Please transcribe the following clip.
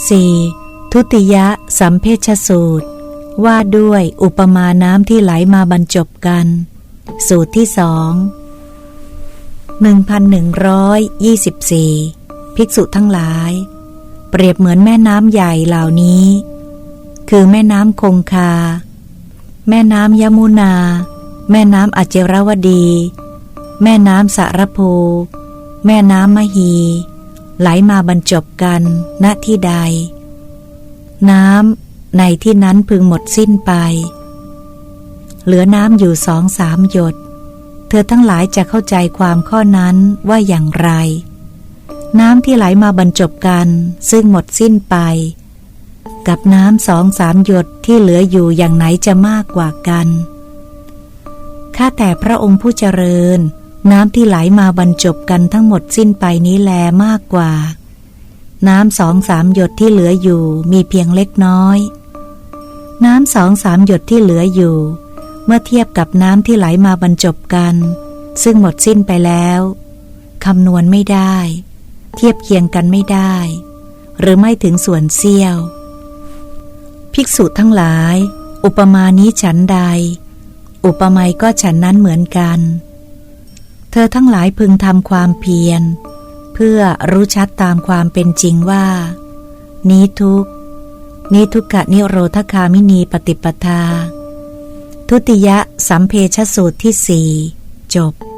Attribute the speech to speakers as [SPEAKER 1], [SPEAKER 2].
[SPEAKER 1] 4. ทุติยะสัมเพชสูตร ว่าด้วยอุปมาน้ำที่ไหลมาบรรจบกัน สูตรที่สอง1124 ภิกษุทั้งหลาย เปรียบเหมือนแม่น้ำใหญ่เหล่านี้ คือแม่น้ำคงคา แม่น้ำยมุนา แม่น้ำอเจรวดี แม่น้ำสารภูแม่น้ำมหี ไหลมาบรรจบกันณที่ใด น้ำในที่นั้นพึงหมดสิ้นไป เหลือน้ำอยู่สองสามหยด เธอทั้งหลายจะเข้าใจความข้อนั้นว่าอย่างไร น้ำที่ไหลมาบรรจบกัน ซึ่งหมดสิ้นไป กับน้ำสองสามหยดที่เหลืออยู่อย่างไหนจะมากกว่ากันข้าแต่พระองค์ผู้เจริญ น้ำที่ไหลมาบรรจบกันทั้งหมดสิ้นไปนี้แลมากกว่า น้ำสองสามหยดที่เหลืออยู่มีเพียงเล็กน้อย น้ำสองสามหยดที่เหลืออยู่ เมื่อเทียบกับน้ำที่ไหลมาบรรจบกัน ซึ่งหมดสิ้นไปแล้วคำนวณไม่ได้ เทียบเคียงกันไม่ได้ หรือไม่ถึงส่วนเสี้ยว ภิกษุทั้งหลาย อุปมานี้ฉันใด อุปไมยก็ฉันนั้นเหมือนกัน เธอทั้งหลายพึงทำความเพียร เพื่อรู้ชัดตามความเป็นจริงว่า นี้ทุกนี้ทุกกะนิโรธคามินีปฏิปทา ทุติยสัมเพชสูตรที่สี่จบ